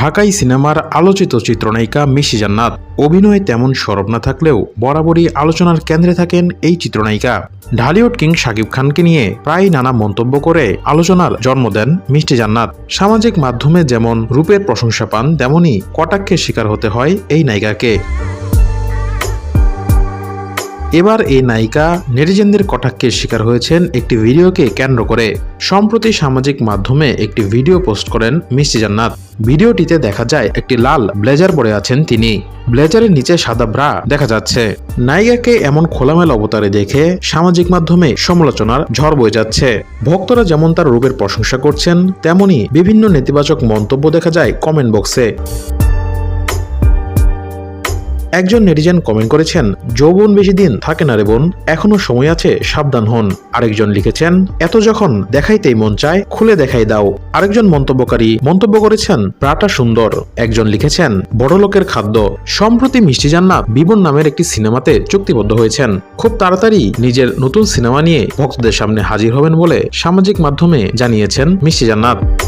ঢাকাই সিনেমার আলোচিত চিত্রনায়িকা মিশি জান্নাত। অভিনয়ে তেমন সরব না থাকলেও বরাবরই আলোচনার কেন্দ্রে থাকেন এই চিত্রনায়িকা। ঢালিউড কিং শাকিব খানকে নিয়ে প্রায় নানা মন্তব্য করে আলোচনার জন্ম দেন মিষ্টি জান্নাত। সামাজিক মাধ্যমে যেমন রূপের প্রশংসা পান তেমনই কটাক্ষের শিকার হতে হয় এই নায়িকাকে। এবার এই নায়িকা নেটিজেনদের কটাক্ষের শিকার হয়েছেন একটি ভিডিওকে কেন্দ্র করে। সম্প্রতি সামাজিক মাধ্যমে একটি ভিডিও পোস্ট করেন মিষ্টি জান্নাত। ভিডিওটিতে দেখা যায় একটি লাল ব্লেজার পরে আছেন তিনি। ব্লেজারের নিচে সাদা ব্রা দেখা যাচ্ছে। নায়িকাকে এমন খোলামেলা অবতারে দেখে সামাজিক মাধ্যমে সমালোচনার ঝড় বয়ে যাচ্ছে। ভক্তরা যেমন তার রূপের প্রশংসা করছেন, তেমনি বিভিন্ন নেতিবাচক মন্তব্য দেখা যায় কমেন্ট বক্সে। একজন নেটিজেন কমেন্ট করেছেন, যৌবন বেশি দিন থাকে না রে বোন, এখনও সময় আছে, সাবধান হন। আরেকজন লিখেছেন, এত যখন দেখাইতেই মন চায়, খুলে দেখাই দাও। আরেকজন মন্তব্যকারী মন্তব্য করেছেন, প্রাটা সুন্দর। একজন লিখেছেন বড় লোকের খাদ্য। সম্প্রতি মিষ্টি জান্নাত বিবন নামের একটি সিনেমাতে চুক্তিবদ্ধ হয়েছেন। খুব তাড়াতাড়ি নিজের নতুন সিনেমা নিয়ে ভক্তদের সামনে হাজির হবেন বলে সামাজিক মাধ্যমে জানিয়েছেন মিষ্টি জান্নাত।